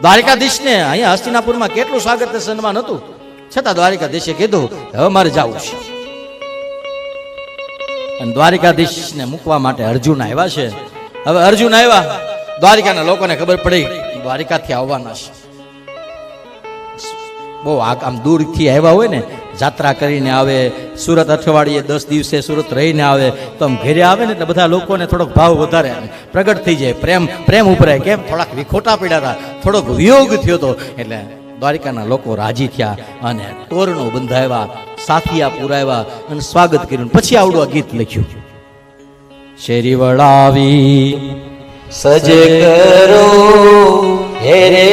દ્વારિકાધીશને અહીંયા હસ્તિનાપુરમાં કેટલું સ્વાગત સન્માન હતું? છતાં દ્વારિકાધીશે કીધું, હવે મારે જવું છે. અને દ્વારિકાધીશને મૂકવા માટે અર્જુન આવ્યા છે. હવે અર્જુન આવ્યા. દ્વારિકાના લોકોને ખબર પડી, દ્વારિકાથી આવવાના છે. બહુ આમ દૂરથી આવ્યા હોય ને, જાત્રા કરીને આવે સુરત અઠવાડિયે દસ દિવસે સુરત રહીને આવે તો આમ ઘેરે આવે ને એટલે બધા લોકોને થોડોક ભાવ વધારે પ્રગટ થઈ જાય. પ્રેમ પ્રેમ ઉપરાય કેમ? થોડાક વિખોટા પડ્યા હતા. થોડોક વિયોગ થયો હતો. એટલે દ્વારિકાના લોકો રાજી થયા અને તોરણો બંધાવ્યા, સાથિયા પુરાવ્યા અને સ્વાગત કર્યું. પછી આવડું આ ગીત લખ્યું. શેરી વળાવી, સજે કરો હેરે